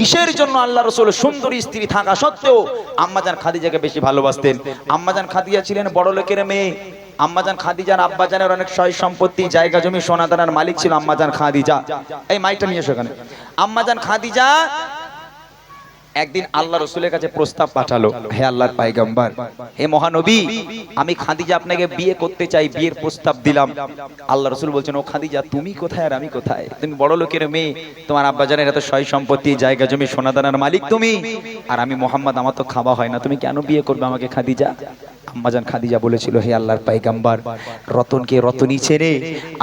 কিসের জন্য আল্লাহ রসুল সুন্দরী স্ত্রী থাকা সত্ত্বেও আম্মাজান খাদিজাকে বেশি ভালোবাসতেন? আম্মাজান খাদিজা ছিলেন বড় লোকের মেয়ে। আম্মাজান খাদিজার আব্বাজানের অনেক সয় সম্পত্তি, জায়গা জমি সোনাদানার মালিক ছিল আম্মাজান খাদিজা। এই মাইকটা নিয়ে এসো আম্মাজান খাদিজা একদিন আল্লাহ রসুলের কাছে প্রস্তাব পাঠালো, হে আল্লাহর পাইগাম্বার, হে মহানবী, আমি খাদিজা আপনাকে বিয়ে করতে চাই, বিয়ের প্রস্তাব দিলাম। আল্লাহ রসুল বলছেন, ও খাদিজা, তুমি কোথায় আর আমি কোথায়? তুমি বড় লোকের মেয়ে, তোমার আব্বাজানের এত সয় সম্পত্তি, জায়গা জমি, সোনাদানার মালিক তুমি, আর আমি মোহাম্মদ, আমার তো খাওয়া হয় না, তুমি কেন বিয়ে করবে আমাকে খাদিজা? আম্মাজান খাদিজা বলেছিল, হে আল্লাহর পাইগাম্বার, রতনকে রতনই ছেড়ে,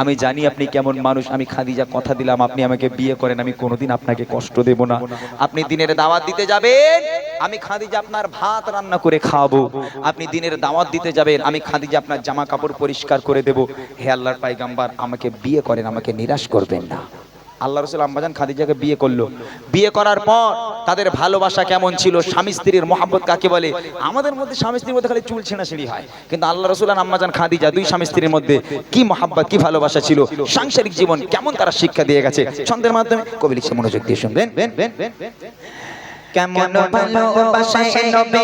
আমি জানি আপনি কেমন মানুষ, আমি খাদিজা কথা দিলাম, আপনি আমাকে বিয়ে করেন, আমি কোনোদিন আপনাকে কষ্ট দেব না। আপনি দিনের দাওয়াত দিতে যাবেন, আমি খাদিজা আপনার ভাত রান্না করে খাওয়াবো। আপনি দিনের দাওয়াত দিতে যাবেন, আমি খাদিজা আপনার জামা কাপড় পরিষ্কার করে দেব। হে আল্লাহর পাইগাম্বার, আমাকে বিয়ে করেন, আমাকে নিরাশ করবেন না। আল্লাহ রসুল আম্মাজান খাদিজাকে বিয়ে করল। বিয়ে করার পর তাদের ভালোবাসা কেমন ছিল, স্বামী স্ত্রীর মহাব্বত কাকে বলে? আমাদের মধ্যে স্বামী স্ত্রীর মধ্যে খালি চুল ছেঁড়াছিড়ি হয়। কিন্তু আল্লাহ রসুল আর আম্মাজান খাদিজা দুই স্বামী স্ত্রীর মধ্যে কি মহাব্বত, কি ভালোবাসা ছিল? সাংসারিক জীবন কেমন তারা শিক্ষা দিয়ে গেছে? ছন্দের মাধ্যমে কবি লিখছে মনোযোগ দিয়ে শুনবেন। কেমন ভালোবাসায় নবী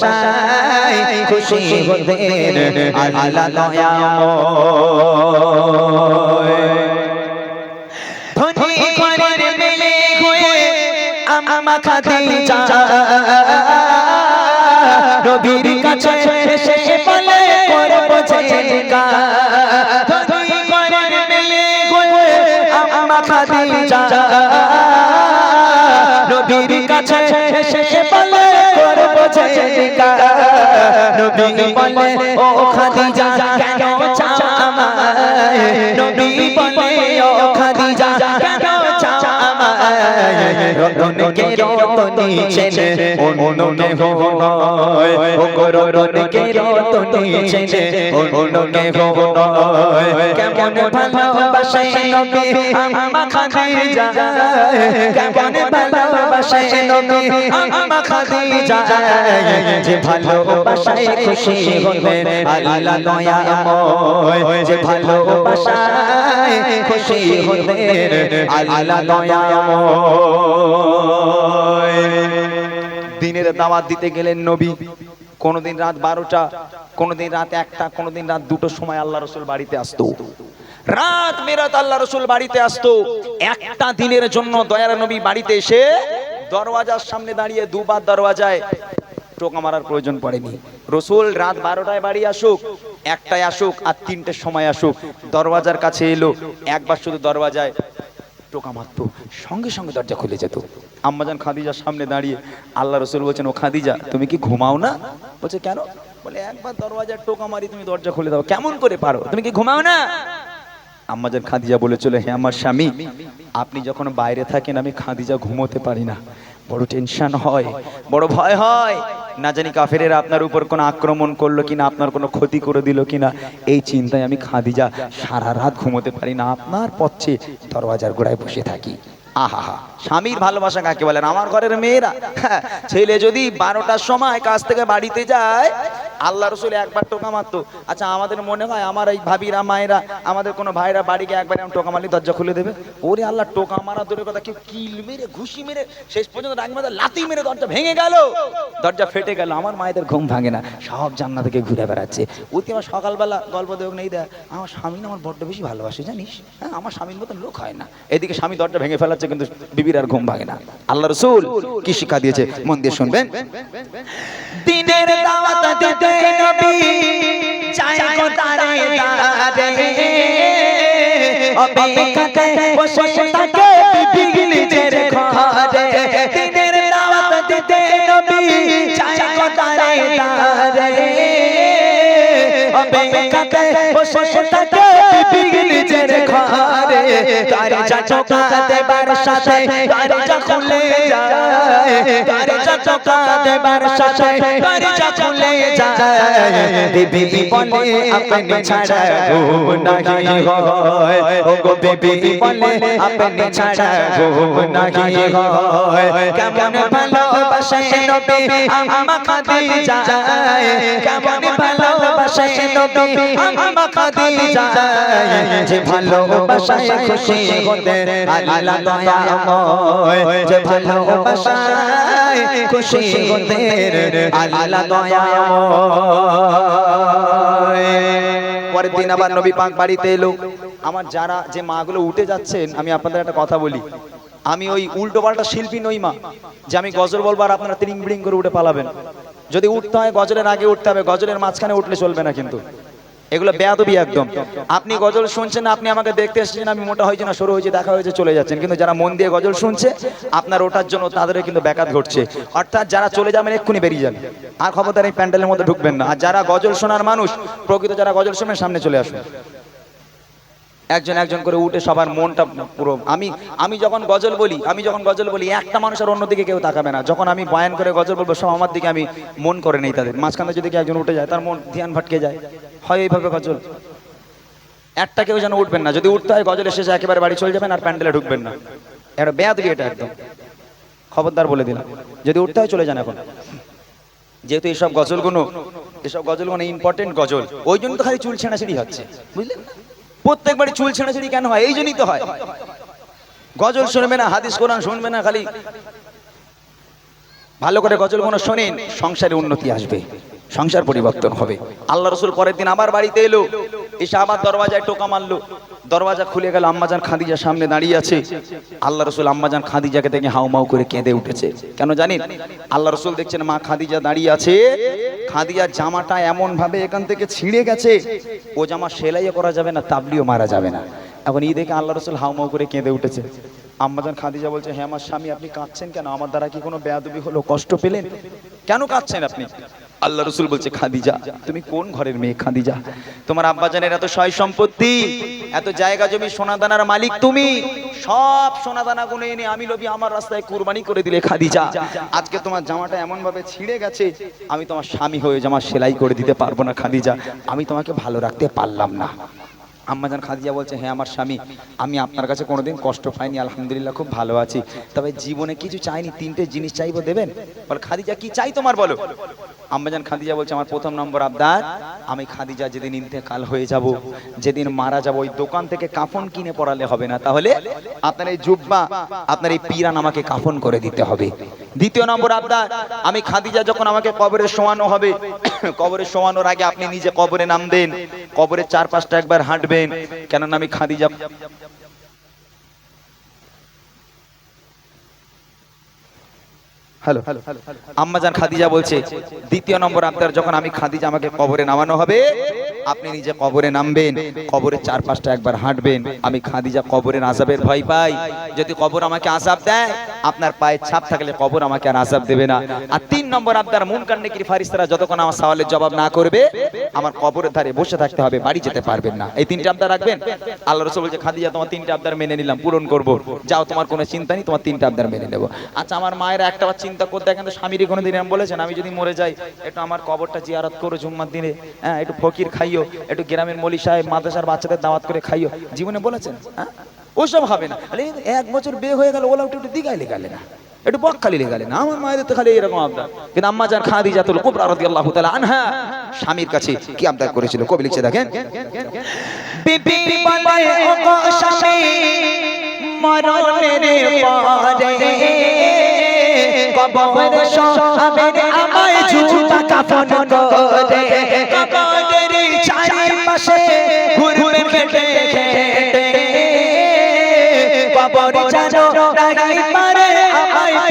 ভালোবাসায় খুশি হতেন আল্লাহ দয়াময় ধনী ঘরের মেয়ে হয়ে আমা খাতে খাদিজা নবীর কাছে এসে বলে করব জেকা ধনী ঘরের মেয়ে হয়ে আমা খাদিজা নবীর কাছে এসে বলে করব নবী বলে ও খাদিজা কেন চাও আমায়? নবী বলে রতনকে রতনী ছেলে অন্যকে হয় ও রতনকে রতনী ছেলে অন্যকে হয় কেমন ভালোবাসে নবী আমা খাদিজা কেমন ভালোবাসে নবী আমা খাদিজা যে ভালোবাসায় খুশি হবেন আল্লাহ দয়াময় যে ভালোবাসায় খুশি হবেন আল্লাহ দয়াময় দিনের দাওয়াত দিতে গেলেন নবী। কোনোদিন রাত বারোটা, কোনোদিন রাত একটা, কোনোদিন রাত দুটোর সময় আল্লাহ রসুল বাড়িতে আসতো। রাত মেরাত আল্লাহ রসুল বাড়িতে আসতো। একটা দিনের জন্য দয়ার নবী বাড়িতে এসে দরওয়াজার সামনে দাঁড়িয়ে দুবার দরওয়াজায় টোকা মারার প্রয়োজন পড়েনি। রসুল রাত বারোটায় বাড়ি আসুক, একটায় আসুক আর তিনটের সময় আসুক। দরওয়াজার কাছে এলো, একবার শুধু দরওয়াজায় টোকা মারতো, সঙ্গে সঙ্গে দরজা খুলে যেত। আম্মাজান খাদিজার সামনে দাঁড়িয়ে আল্লাহ রসুল বলছেন, ও খাদিজা, তুমি কি ঘুমাও না? বলছে, কেন? বলে, একবার দরওয়াজার টোকা মারি, তুমি দরজা খুলে দাও, কেমন করে পারো? তুমি কি ঘুমাও না? আম্মাজান খাদিজা বলেছিল হে আমার স্বামী, আপনি যখন বাইরে থাকেন, আমি খাদিজা ঘুমোতে পারি না। বড় টেনশন হয়, বড় ভয় হয় না জানি কাফেরেরা আপনার উপর কোনো আক্রমণ করল কিনা আপনার কোনো ক্ষতি করে দিল কিনা এই চিন্তায় আমি খাদিজা সারা রাত ঘুমোতে পারি না আপনার পথে দরওয়াজার গোড়ায় বসে থাকি। আহা স্বামীর ভালোবাসা কাকে বলেন? আমার ঘরের মেয়েরা। হ্যাঁ, ছেলে যদি বারোটার সময় কাজ থেকে বাড়িতে যায় আল্লাহ রসুল একবার টোকা মারতো। আচ্ছা আমাদের মনে হয় আমার এই ভাবিরা, মায়েরা, আমাদের কোনো ভাইরা বাড়িকে একবার এমন টোকা মারলে দরজা খুলে দেবে? ওরে আল্লাহ, টোকা মারা দূরের কথা, কেউ কিল মেরে, ঘুষি মেরে, শেষ পর্যন্ত রাগ মাথা লাতি মেরে দরজা ভেঙে গেল। দরজা ফেটে গেল, আমার মায়েদের ঘুম ভাঙে না, সব জান্না থেকে ঘুরে বেড়াচ্ছে। ওই আমার সকালবেলা গল্প দেখ নেই দেয়, আমার স্বামী না আমার বড্ড বেশি ভালোবাসে, জানিস? হ্যাঁ আমার স্বামীর মতন লোক হয় না। এদিকে স্বামী দরজা ভেঙে ফেলাচ্ছে, কিন্তু বিবির আর ঘুম ভাঙে না। আল্লাহ রসুল কি শিক্ষা দিয়েছে? মন দিয়ে শুনবেন। দিনের দিতে নবী চাই গো তারে তারে অপেক্ষাতে বসে থাকে বিবি নিজের ঘরে। দিনের দাওয়াত দিতে নবী চাই গো তারে তারে অপেক্ষাতে বসে থাকে বিবি নিজের ঘরে। দরজা টোকা দেবার সাথে দরজা খুলে যায়। দরজা টোকা দেবার সাথে দরজা খুলে যায়। বিবি বলে, আপনি ছাড়া ঘুম নাহি হয়। ও গো বিবি বলে, আপনি ছাড়া ঘুম নাহি হয়। কেমন ভালোবাসে নবী আম্মা খাদিজা। কেমন ভালোবাসে নবী আম্মা খাদিজা। যে ভালোবাসায় খুশি হতে আল্লাহ দয়াময় যে ভালোবাসায় খুশি হতে আল্লাহ দয়াময় পরের দিন আবার নবী পাক বাড়িতে এলো। আমার যারা যে মাগুলো উঠে যাচ্ছেন আমি আপনাদের একটা কথা বলি। আমি ওই উল্টো পাল্টা শিল্পী নই মা যে আমি গজল বলব আর আপনারা তিরিং বিড়িং করে উঠে পালাবেন। যদি উঠতে হয় গজলের আগে উঠতে হবে গজলের মাঝখানে উঠলে চলবে না কিন্তু। এগুলো বেয়াদবি একদম। আপনি গজল শুনছেন, আপনি আমাকে দেখতে এসেছেন, আমি মোটা হয়েছে না, সরু হয়েছে, দেখা হয়েছে, চলে যাচ্ছেন। কিন্তু যারা মন দিয়ে গজল শুনছে, আপনার ওটার জন্য তাদের কিন্তু ব্যাঘাত ঘটছে। অর্থাৎ যারা চলে যাবেন, এক্ষুনি বেরিয়ে যান আর খবরদার এই প্যান্ডেলের মধ্যে ঢুকবেন না। আর যারা গজল শোনার মানুষ, প্রকৃত যারা গজল শোনেন, সামনে চলে আসুন। একজন একজন করে উঠে সবার মনটা পুরো আমি আমি যখন গজল বলি, আমি যখন গজল বলি, একটা মানুষ আর অন্যদিকে কেউ তাকাবে না। যখন আমি বয়ান করে গজল বলব, সব আমার দিকে আমি মন করে নেই তাদের। মাঝখানে যদি একজন উঠে যায়, তার মন ধ্যান ভাটকে যায়। হয় এইভাবে গজল। একটা কেউ যেন উঠবেন না। যদি উঠতে হয়, গজলের শেষে একেবারে বাড়ি চলে যাবেন আর প্যান্ডেলে ঢুকবেন না। এটা বেয়াদবি এটা একদম। খবরদার বলে দিলাম। যদি উঠতে হয়, চলে যান এখন। যেহেতু এইসব গজলগুলো এসব গজলগুলো ইম্পর্টেন্ট গজল। ওই জন্য তো খালি চুল ছেঁড়াছিড়ি হচ্ছে। বুঝলেন প্রত্যেকবারই চুল ছেঁড়াছেড়ি কেন হয়? এই জন্যই তো হয়। গজল শুনবে না, হাদিস, কোরআন শুনবে না, খালি ভালো করে গজল গজলগুলো শোনেন, সংসারে উন্নতি আসবে। সংসার পরিবর্তন হবে। আল্লাহ রসুল পরের দিন আবার বাড়িতে এলো। এসে আবার দরওয়াজায় টোকা মারলো। দরওয়াজা খুলে গেল, আম্মাজান খাদিজা সামনে দাঁড়িয়ে আছে। আল্লাহ রসুল আম্মাজান খাদিজাকে দেখে হাউমাউ করে কেঁদে উঠেছে। কেন জানেন? আল্লাহ রসুল দেখছেন মা খাদিজা দাঁড়িয়ে আছে। খাদিজার জামাটা এমন ভাবে এখান থেকে ছিঁড়ে গেছে। ও জামা সেলাইও করা যাবে না, তাবলিও মারা যাবে না। এখন এই দেখে আল্লাহ রসুল হাউমাউ করে কেঁদে উঠেছে। আম্মাজান খাদিজা বলছে হ্যাঁ আমার স্বামী, আপনি কাঁদছেন কেন? আমার দ্বারা কি কোনো বেয়াদবি হলো? কষ্ট পেলেন? কেন কাঁদছেন আপনি? আল্লাহ রসুল বলছে, খাদিজা, তুমি কোন ঘরের মেয়ে খাদিজা? তোমার আব্বাজানের এত সয় সম্পত্তি, এত জায়গা জমি, সোনাদানার মালিক তুমি। সব সোনাদানা গুনে এনে আমি লোভি, আমার রাস্তায় কুরবানি করে দিলে খাদিজা। আজকে তোমার জামাটা এমন ভাবে ছিঁড়ে গেছে, আমি তোমার স্বামী হয়ে জামা সেলাই করে দিতে পারব না খাদিজা। আমি তোমাকে ভালো রাখতে পারলাম না। আম্মাজান খাদিজা বলছে হ্যাঁ আমার স্বামী, আমি আপনার কাছে কোনোদিন কষ্ট পাইনি, আলহামদুলিল্লাহ খুব ভালো আছি। তবে জীবনে কিছু চাইনি, তিনটে জিনিস চাইব দেবেন? বল, খাদিজা, কি চাই তোমার বলো? আম্মাজান খাদিজা বলছে, আমার প্রথম নম্বর আবদার, আমি খাদিজা যেদিন ইন্তেকাল হয়ে যাব, যেদিন মারা যাব, ওই দোকান থেকে কাফন কিনে পড়ালে হবে না। তাহলে আপনার এই জুব্বা, আপনার এই পিরান আমাকে কাফন করে দিতে হবে। দ্বিতীয় নম্বর আবদার, আমি খাদিজা যখন আমাকে কবরে শোয়ানো হবে, কবরে শোয়ানোর আগে আপনি নিজে কবরে নামবেন। কবরের চার পাঁচটা একবার হাঁটবেন, কেননা আমি খাদিজা হ্যালো আম্মাজান খাদিজা বলছে, দ্বিতীয় নম্বর আপনার যখন আমি খাদিজা, আমাকে কবরে নামানো হবে আপনি নিজে কবরে নামবেন কবরের চার পাঁচটা একবার হাঁটবেন। আমি খাদিজা কবরের আজাবের ভয় পাই। যদি কবর আমাকে আজাব দেয়, আপনার পায়ের ছাপ থাকলে কবর আমাকে আর আজাব দেবে না। আর তিন নম্বর আবদার মুন কান্নেকির ফারিস্তারা যতক্ষণ আমার সওয়ালের জবাব না করবে, আমার কবরের ধারে বসে থাকতে হবে, বাড়ি যেতে পারবেন না। এই তিনটা আবদার রাখবেন? আল্লাহ রসুল বলছে, খাদিজা, তোমার তিনটা আবদার মেনে নিলাম, পূরণ করব। যাও, তোমার কোনো চিন্তা নেই, তোমার তিনটা আবদার মেনে নেব। আচ্ছা আমার মায়ের একটা বার চিন্তা করতে দেখেন তো স্বামীরই কোনো দিন বলেছেন, আমি যদি মরে যাই, একটু আমার কবরটা জিয়ারত করো জুম্মার দিনে। হ্যাঁ একটু ফকির খাইও, একটু গ্রামের মলি সাহেব, মাদ্রাসার বাচ্চাদের দাওয়াত করে খাইও। জীবনে বলেছেন হ্যাঁ? ওসব হবে না। এক বছর বিয়ে হয়ে গেল, ওলা একটু দিঘায় লেগালে না। একটু বকখালি লেগালে না। আমার মায়ের তো খালি এরকম আবদার। কিন্তু আম্মা যান খাদিজাতুল কুবরা রাদিয়াল্লাহু তাআলা আনহা, স্বামীর কাছে কি আবদার করেছিল। কবি লিখছে, দেখেন। বিবি বলে ও কবর সবের আমায় ঝুটা কাফন করে। কবরের চারিপাশে ঘুরবে কেটে কবর জানো নাই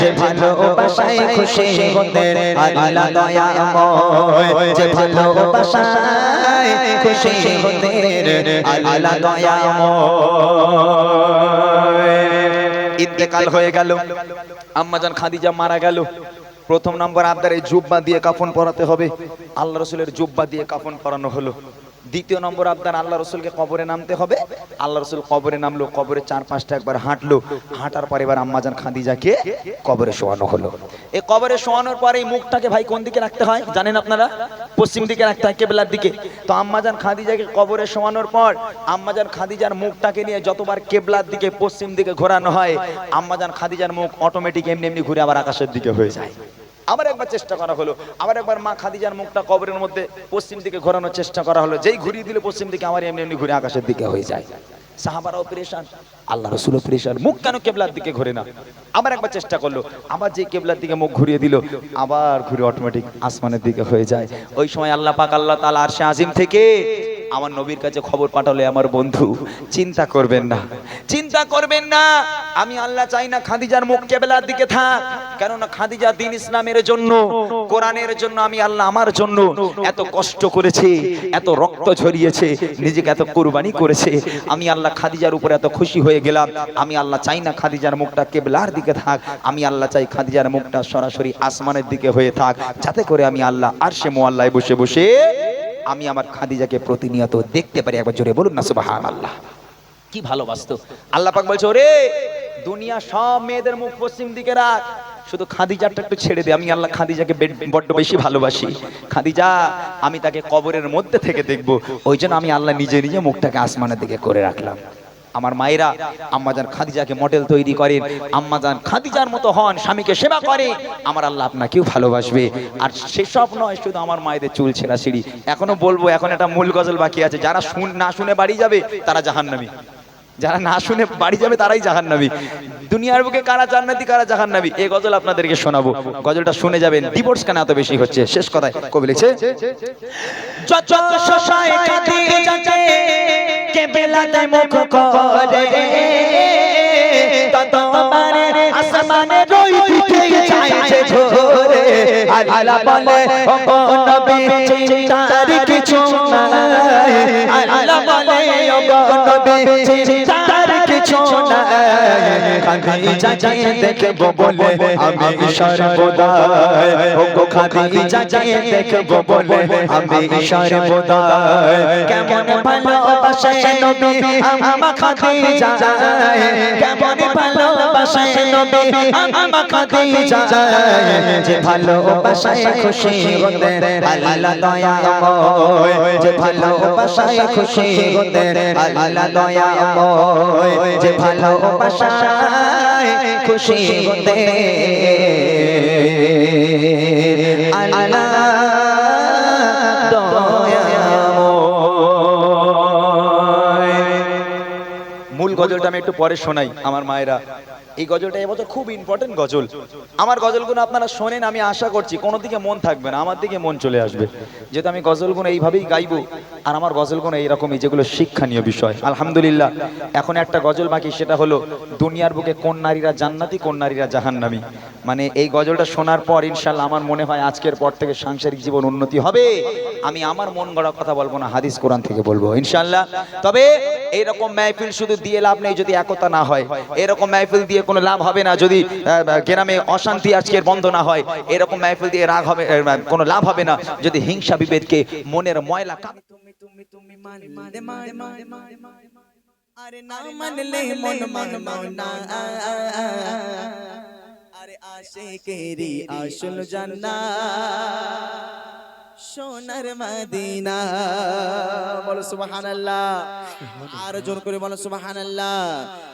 যে ভালোবাসায় খুশি হতেন আল্লাহ দয়াময় যে ভালোবাসায় খুশি হতেন আল্লাহ দয়াময় ইন্তেকাল হয়ে গেল আম্মাজান খাদিজা মারা গেল প্রথম নম্বর এই জুব্বা দিয়ে কাফন পরাতে হবে আল্লাহ রসুলের জুব্বা দিয়ে কাফন পরানো হলো দ্বিতীয় নম্বর আপনার আল্লাহ রসুলকে কবরে নামতে হবে। আল্লাহ রসুল কবরে নামলো, কবরে চার পাঁচটা একবার হাঁটলো। হাঁটার পর এবার আম্মাজান খাদিজাকে কবরে শোয়ানো হলো। এই কবরে শোয়ানোর পরে এই মুখটাকে ভাই কোন দিকে রাখতে হয় জানেন আপনারা? পশ্চিম দিকে রাখতে হয়, কেবলার দিকে। তো আম্মাজান খাদিজাকে কবরে শোয়ানোর পর আম্মাজান খাদিজার মুখটাকে নিয়ে যতবার কেবলার দিকে, পশ্চিম দিকে ঘোরানো হয় আম্মাজান খাদিজার মুখ অটোমেটিক এমনি এমনি ঘুরে আবার আকাশের দিকে হয়ে যায়। আবার একবার চেষ্টা করা হলো। আবার একবার মা খাদিজার মুখটা কবরের মধ্যে পশ্চিম দিকে ঘোরানোর চেষ্টা করা হলো। যেই ঘুরিয়ে দিল পশ্চিম দিকে, আমার এমনি এমনি ঘুরে আকাশের দিকে হয়ে যায়। সাহাবারাও পরেশান। আল্লাহ রসুলও পরেশান। মুখ কেন কেবলার দিকে ঘুরে না? আবার একবার চেষ্টা করল। আবার যে কেবলার দিকে মুখ ঘুরিয়ে দিল, আবার ঘুরে অটোমেটিক আসমানের দিকে হয়ে যায়। ওই সময় আল্লাহ পাক আল্লাহ তালা আরশে আজিম থেকে আমার নবীর কাছে খবর পাঠালে আমার বন্ধু, চিন্তা করবেন না। চিন্তা করবেন না। আমি আল্লাহ চাই না খাদিজার মুখ কেবলার দিকে থাক। কেননা খাদিজা দিন ইসলামের জন্য, কোরআনের জন্য, আমি আল্লাহ আমার জন্য এত কষ্ট করেছে, এত রক্ত ঝরিয়েছে, নিজেকে এত কোরবানি করেছে। আমি আল্লাহ খাদিজার উপর এত খুশি হয়ে গেলাম। আমি আল্লাহ চাই না খাদিজার মুখটা কেবলার দিকে থাক। আমি আল্লাহ চাই খাদিজার মুখটা সরাসরি আসমানের দিকে হয়ে থাক। যাতে করে আমি আল্লাহ আর সে মোয়াল্লায় বসে বসে আমি আমার খাদিজাকে প্রতিনিয়ত দেখতে পারি। একবার জোরে বলুন না সুবাহান আল্লাহ কি ভালোবাসতো? আল্লাহ পাক বলছে, ওরে, দুনিয়া সব মেয়েদের মুখ পশ্চিম দিকে রাখ। শুধু খাদিজাটা একটু ছেড়ে দে। আমি আল্লাহ খাদিজাকে বড্ড বেশি ভালোবাসি। খাদিজা, আমি তাকে কবরের মধ্যে থেকে দেখব। ওই জন্য আমি আল্লাহ নিজে নিজে মুখটাকে আসমানের দিকে করে রাখলাম। আমার মায়েরা, আম্মাজান খাদিজাকে মডেল তৈরি করেন। আম্মাজান খাদিজার মতো হন, স্বামীকে সেবা করে। আমার আল্লাহ আপনাকেও ভালোবাসবে। আর সেসব নয়, শুধু আমার মায়েদের চুল ছেঁড়া সিঁড়ি। এখনও বলব, এখন একটা মূল গজল বাকি আছে। যারা শুন, না শুনে বাড়ি যাবে, তারা জাহান্নামী। যারা না শুনে বাড়ি যাবে তারাই জাহান্নামী। দুনিয়ার বুকে কারা জান্নাতি, কারা জাহান্নামী এই গজল আপনাদেরকে শোনাবো। গজলটা শুনে যাবেন ডিভোর্স কেন এত বেশি হচ্ছে? শেষ কথায় কবি লিখছে মানে আসমানে চিন্তার কিছু খাদিজা দেখব বলে আমি সর্বদা ও খাদিজা দেখব বলে আমি সর্বদা কেমন ভালোবাসে নবী আমা খাদিজা কেমন ভালোবাসে নবী আমা খাদিজা যে ভালোবাসায় খুশি হতে আল্লাহ দয়াময় যে ভালোবাসায় খুশি হতে আল্লাহ দয়াময় যে ভালোবাসায় খুশি হতে মূল গজলটা আমি একটু পরে শোনাই আমার মায়েরা। এই গজলটা এবছর খুব ইম্পর্টেন্ট গজল। আমার গজলগুলো আপনারা শোনেন, আমি আশা করছি কোনো দিকে মন থাকবে না, আমার দিকে মন চলে আসবে। যেহেতু আমি গজলগুলো এইভাবেই গাইবো, আর আমার গজলগুলো এইরকমই, যেগুলো শিক্ষণীয় বিষয়। আলহামদুলিল্লাহ, এখন একটা গজল বাকি, সেটা হলো, দুনিয়ার বুকে কোন নারীরা জান্নাতি, কোন নারীরা জাহান্নামী। মানে এই গজলটা শোনার পর ইনশাল্লাহ আমার মনে হয় আজকের পর থেকে সাংসারিক জীবন উন্নতি হবে। আমি আমার মন গড়া কথা বলব না, হাদিস কোরআন থেকে বলব ইনশাল্লাহ তবে এইরকম মাহফিল শুধু দিয়ে লাভ নেই যদি একতা না হয়। এরকম মাহফিল দিয়ে কোনো লাভ হবে না যদি গ্রামে অশান্তি আজকের বন্ধ না হয়। এরকম মাহফিল দিয়ে রাগ হবে কোনো লাভ হবে না যদি হিংসা বিভেদকে মনের ময়লা তুমি তুমি মানে মানে মানে মানে মানে মানে আরে না মানলে মন মানো না। আরে আশেকেরি আসল জান্নাত। সোনার মদিনা। বলো সুবহানাল্লাহ। আর জোর করে বলো সুবহানাল্লাহ।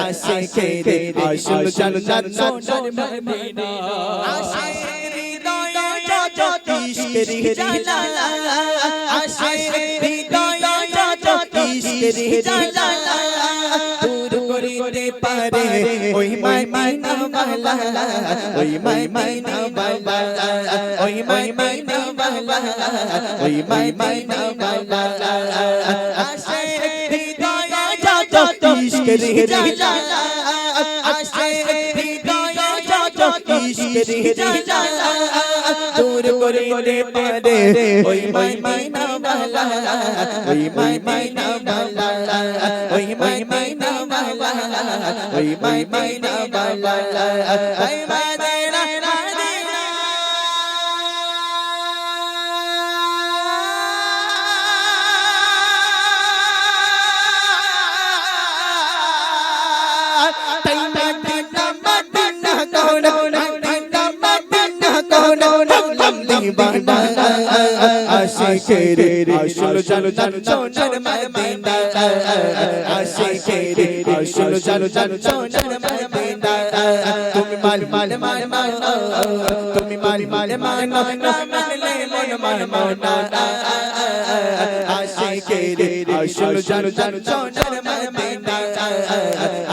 আশিকে রে আসল জান জান সোনার মদিনা আশিক হৃদয় যত ইশকের জালা আশিক হৃদয় যত ইশকের জালা দূর করিতে পারে ওই মাই মাই নামালা ওই মাই মাই নামালা ওই মাই মাই নামালা ওই মাই মাই নামালা আশিক হৃদয় যত ইশকের দূর করিতে পারে। ওই মাই মাই নামালা ওই মাই মাই নামালা ওই মাই মাই নামালা ওই মাই মাই নামালা ওই মাদিনা লামলি বানা আশিকের আসল জান জান সোনার মদিনা আশিকের আসল জান জান সোনার মদিনা তুমি মাল মাল মাল মাল তুমি মাল মাল মাল না মানলে মন মান মানা আশিকের আসল জান জান সোনার মদিনা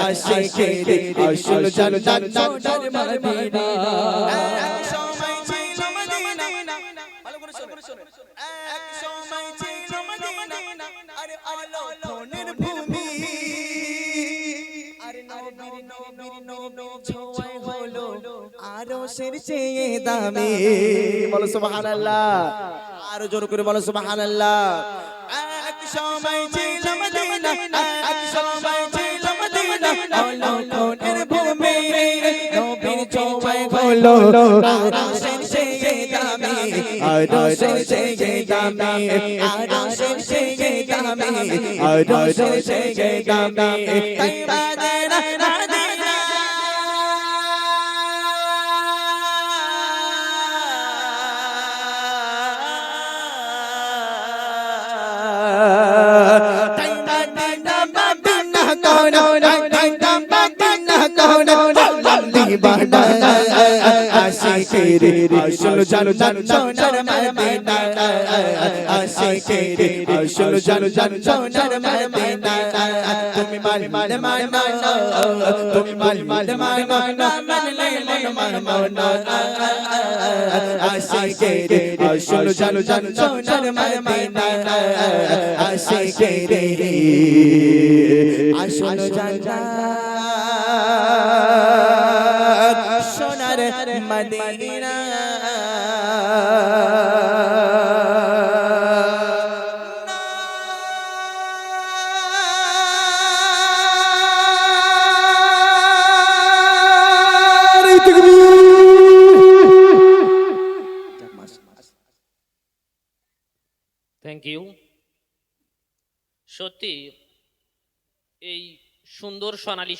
আশিকের আসল জান জান সোনার মদিনা আরে আলো ফোনের ভূমি। আরে নবীর নবীর নবীর ছোঁয়ায় হলো আরও সের চেয়ে দামি। বলো সুবহানাল্লাহ। আরও জোর করে বলো সুবহানাল্লাহ। এক সময় ছিল মদিনা এক সময় ছিল মদিনা আলো ভূমি। নবীর ছোঁয়ায় হলো আরও সের চেয়ে দামি আরও সের চেয়ে দামি আরও সের চেয়ে দামি আরও সের চেয়ে দামি তাই মদিনা মদিনা তাই মদিনা মদিনা কোন আশিকের আসল জান জান সোনার মদিনা আশিকের আসল জান জান সোনার মদিনা তুমি মাল মাল মাল মাল তুমি মাল মাল মাল মাল মানলে মন মান মান আশিকের আসল জান জান সোনার মদিনা আশিকের আসল জান জান সোনার মদিনা। থ্যাংক সত্যি এই সুন্দর সোনালী